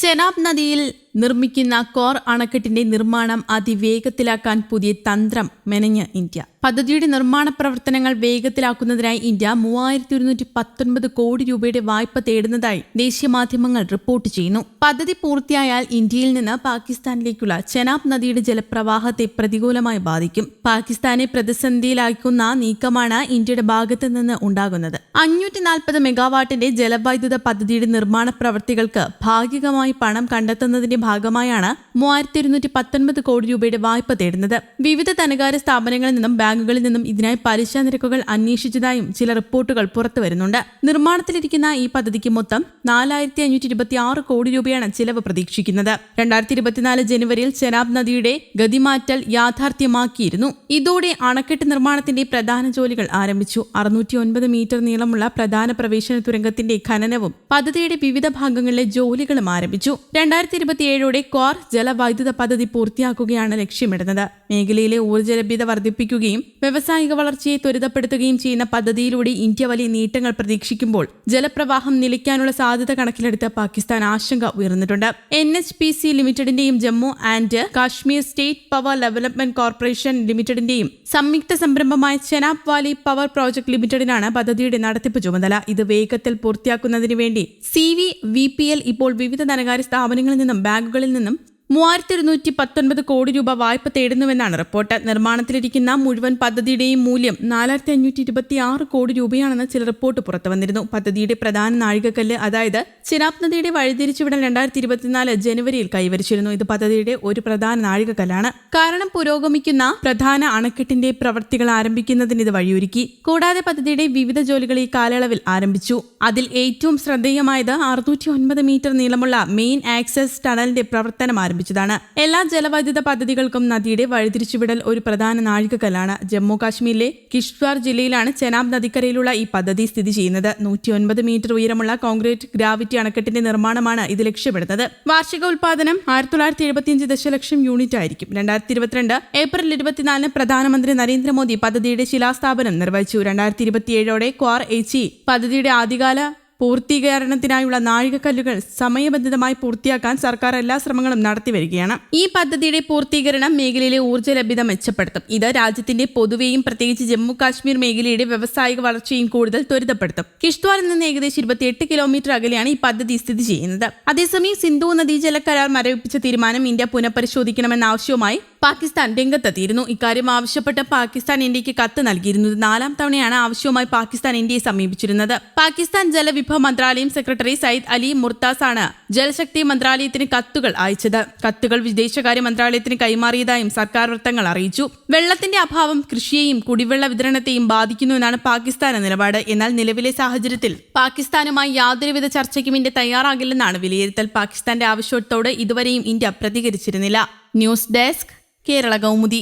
ചെനാബ് നദിയിൽ നിർമ്മിക്കുന്ന കോർ അണക്കെട്ടിന്റെ നിർമ്മാണം അതിവേഗത്തിലാക്കാൻ പുതിയ തന്ത്രം മെനഞ്ഞ് ഇന്ത്യ. പദ്ധതിയുടെ നിർമ്മാണ പ്രവർത്തനങ്ങൾ വേഗത്തിലാക്കുന്നതിനായി ഇന്ത്യ മൂവായിരത്തി ഒരുന്നൂറ്റി പത്തൊൻപത് കോടി രൂപയുടെ വായ്പ തേടുന്നതായി ദേശീയ മാധ്യമങ്ങൾ റിപ്പോർട്ട് ചെയ്യുന്നു. പദ്ധതി പൂർത്തിയായാൽ ഇന്ത്യയിൽ നിന്ന് പാകിസ്ഥാനിലേക്കുള്ള ചെനാബ് നദിയുടെ ജലപ്രവാഹത്തെ പ്രതികൂലമായി ബാധിക്കും. പാകിസ്ഥാനെ പ്രതിസന്ധിയിലാക്കുന്ന നീക്കമാണ് ഇന്ത്യയുടെ ഭാഗത്തു നിന്ന് ഉണ്ടാകുന്നത്. അഞ്ഞൂറ്റി നാൽപ്പത് മെഗാവാട്ടിന്റെ ജലവൈദ്യുത പദ്ധതിയുടെ നിർമ്മാണ പ്രവൃത്തികൾക്ക് ഭാഗികമായി പണം കണ്ടെത്തുന്നതിന്റെ ഭാഗമായാണ് മൂവായിരത്തി ഇരുന്നൂറ്റി പത്തൊൻപത് കോടി രൂപയുടെ വായ്പ തേടുന്നത്. വിവിധ ധനകാര്യ സ്ഥാപനങ്ങളിൽ നിന്നും ബാങ്കുകളിൽ നിന്നും ഇതിനായി പലിശ നിരക്കുകൾ അന്വേഷിച്ചതായും ചില റിപ്പോർട്ടുകൾ പുറത്തു വരുന്നുണ്ട്. നിർമ്മാണത്തിലിരിക്കുന്ന ഈ പദ്ധതിക്ക് മൊത്തം നാലായിരത്തി അഞ്ഞൂറ്റി ഇരുപത്തി ആറ് കോടി രൂപയാണ് ചിലവ് പ്രതീക്ഷിക്കുന്നത്. രണ്ടായിരത്തി ഇരുപത്തിനാല് ജനുവരിയിൽ ചെനാബ് നദിയുടെ ഗതിമാറ്റൽ യാഥാർത്ഥ്യമാക്കിയിരുന്നു. ഇതോടെ അണക്കെട്ട് നിർമ്മാണത്തിന്റെ പ്രധാന ജോലികൾ ആരംഭിച്ചു. അറുന്നൂറ്റി ഒൻപത് മീറ്റർ നീളമുള്ള പ്രധാന പ്രവേശന തുരങ്കത്തിന്റെ ഖനനവും പദ്ധതിയുടെ വിവിധ ഭാഗങ്ങളിലെ ജോലികളും ആരംഭിച്ചു. രണ്ടായിരത്തി ഇരുപത്തിയേഴോടെ കോർ ജലവൈദ്യുത പദ്ധതി പൂർത്തിയാക്കുകയാണ് ലക്ഷ്യമിടുന്നത്. മേഖലയിലെ ഊർജ ലഭ്യത വർദ്ധിപ്പിക്കുകയും വ്യവസായിക വളർച്ചയെ ത്വരിതപ്പെടുത്തുകയും ചെയ്യുന്ന പദ്ധതിയിലൂടെ ഇന്ത്യ വലിയ നേട്ടങ്ങൾ പ്രതീക്ഷിക്കുമ്പോൾ ജലപ്രവാഹം നിലയ്ക്കാനുള്ള സാധ്യത കണക്കിലെടുത്ത് പാകിസ്ഥാൻ ആശങ്ക ഉയർന്നിട്ടുണ്ട്. N H P C ലിമിറ്റഡിന്റെയും Jammu and Kashmir state power development corporation ലിമിറ്റഡിന്റെയും സംയുക്ത സംരംഭമായ ചെനാബ് വാലി പവർ പ്രോജക്ട് ലിമിറ്റഡിനാണ് പദ്ധതിയുടെ നടത്തിപ്പ് ചുമതല. ഇത് വേഗത്തിൽ പൂർത്തിയാക്കുന്നതിന് വേണ്ടി C V P P L ഇപ്പോൾ വിവിധ ധനകാര്യ സ്ഥാപനങ്ങളിൽ നിന്നും ബാങ്കുകളിൽ നിന്നും മൂവായിരത്തി ഇരുന്നൂറ്റി പത്തൊൻപത് കോടി രൂപ വായ്പ തേടുന്നുവെന്നാണ് റിപ്പോർട്ട്. നിർമ്മാണത്തിലിരിക്കുന്ന മുഴുവൻ പദ്ധതിയുടെയും മൂല്യം നാലായിരത്തി അഞ്ഞൂറ്റി ഇരുപത്തി ആറ് കോടി രൂപയാണെന്ന് ചില റിപ്പോർട്ട് പുറത്തുവന്നിരുന്നു. പദ്ധതിയുടെ പ്രധാന നാഴികക്കല്ല് അതായത് ചിനാബ് നദിയുടെ വഴിതിരിച്ചുവിടൽ രണ്ടായിരത്തി ഇരുപത്തിനാല് ജനുവരിയിൽ കൈവരിച്ചിരുന്നു. ഇത് പദ്ധതിയുടെ ഒരു പ്രധാന നാഴികക്കല്ലാണ്. കാരണം പുരോഗമിക്കുന്ന പ്രധാന അണക്കെട്ടിന്റെ പ്രവൃത്തികൾ ആരംഭിക്കുന്നതിന് ഇത് വഴിയൊരുക്കി. കൂടാതെ പദ്ധതിയുടെ വിവിധ ജോലികൾ ഈ കാലയളവിൽ ആരംഭിച്ചു. അതിൽ ഏറ്റവും ശ്രദ്ധേയമായത് അറുന്നൂറ്റി ഒൻപത് മീറ്റർ നീളമുള്ള മെയിൻ ആക്സസ് ടണലിന്റെ പ്രവർത്തനം ആരംഭിച്ചതാണ് എല്ലാ ജലവൈദ്യുത പദ്ധതികൾക്കും നദിയുടെ വഴിതിരിച്ചുവിടൽ ഒരു പ്രധാന നാഴികക്കല്ലാണ്. ജമ്മു കാശ്മീരിലെ കിഷ്ത്വാർ ജില്ലയിലാണ് ചെനാബ് നദിക്കരയിലുള്ള ഈ പദ്ധതി സ്ഥിതി ചെയ്യുന്നത്. നൂറ്റി ഒൻപത് മീറ്റർ ഉയരമുള്ള കോൺക്രീറ്റ് ഗ്രാവിറ്റി അണക്കെട്ടിന്റെ നിർമ്മാണമാണ് ഇത് ലക്ഷ്യമിടുന്നത്. വാർഷിക ഉൽപാദനം ആയിരത്തി തൊള്ളായിരത്തി എഴുപത്തിയഞ്ച് ദശലക്ഷം യൂണിറ്റ് ആയിരിക്കും. രണ്ടായിരത്തി ഇരുപത്തിരണ്ട് ഏപ്രിൽ ഇരുപത്തിനാലിന് പ്രധാനമന്ത്രി നരേന്ദ്രമോദി പദ്ധതിയുടെ ശിലാസ്ഥാപനം നിർവഹിച്ചു. രണ്ടായിരത്തി ഇരുപത്തിയേഴോടെ ക്വാർ എച്ച് പദ്ധതിയുടെ ആദ്യകാല പൂർത്തീകരണത്തിനായുള്ള നാഴികക്കല്ലുകൾ സമയബന്ധിതമായി പൂർത്തിയാക്കാൻ സർക്കാർ എല്ലാ ശ്രമങ്ങളും നടത്തിവരികയാണ് ഈ പദ്ധതിയുടെ പൂർത്തീകരണം മേഖലയിലെ ഊർജ ലഭ്യത മെച്ചപ്പെടുത്തും. ഇത് രാജ്യത്തിന്റെ പൊതുവെയും പ്രത്യേകിച്ച് ജമ്മു കാശ്മീർ മേഖലയുടെ വ്യവസായിക വളർച്ചയും കൂടുതൽ ത്വരിതപ്പെടുത്തും. കിഷ്ത്വാറിൽ നിന്ന് ഏകദേശം ഇരുപത്തിയെട്ട് കിലോമീറ്റർ അകലെയാണ് ഈ പദ്ധതി സ്ഥിതി ചെയ്യുന്നത്. അതേസമയം സിന്ധു നദീജല കരാർ മരവിപ്പിച്ച തീരുമാനം ഇന്ത്യ പുനഃപരിശോധിക്കണമെന്ന ആവശ്യവുമായി പാകിസ്ഥാൻ രംഗത്തെത്തിയിരുന്നു. ഇക്കാര്യം ആവശ്യപ്പെട്ട് പാകിസ്ഥാൻ ഇന്ത്യയ്ക്ക് കത്ത് നൽകിയിരുന്നു. ഇത് നാലാം തവണയാണ് ആവശ്യവുമായി പാകിസ്ഥാൻ ഇന്ത്യയെ സമീപിച്ചിരുന്നത്. പാകിസ്ഥാൻ ജലവിഭവ മന്ത്രാലയം സെക്രട്ടറി സയ്യിദ് അലി മുർത്താസ് ആണ് ജലശക്തി മന്ത്രാലയത്തിന് കത്തുകൾ അയച്ചത്. കത്തുകൾ വിദേശകാര്യ മന്ത്രാലയത്തിന് കൈമാറിയതായും സർക്കാർ വൃത്തങ്ങൾ അറിയിച്ചു. വെള്ളത്തിന്റെ അഭാവം കൃഷിയെയും കുടിവെള്ള വിതരണത്തെയും ബാധിക്കുന്നു എന്നാണ് പാകിസ്ഥാന്റെ നിലപാട്. എന്നാൽ നിലവിലെ സാഹചര്യത്തിൽ പാകിസ്ഥാനുമായി യാതൊരുവിധ ചർച്ചയ്ക്കും ഇന്ത്യ തയ്യാറാകില്ലെന്നാണ് വിലയിരുത്തൽ. പാകിസ്ഥാന്റെ ആവശ്യത്തോട് ഇതുവരെയും India പ്രതികരിച്ചിരുന്നില്ല. News desk Kerala Kaumudi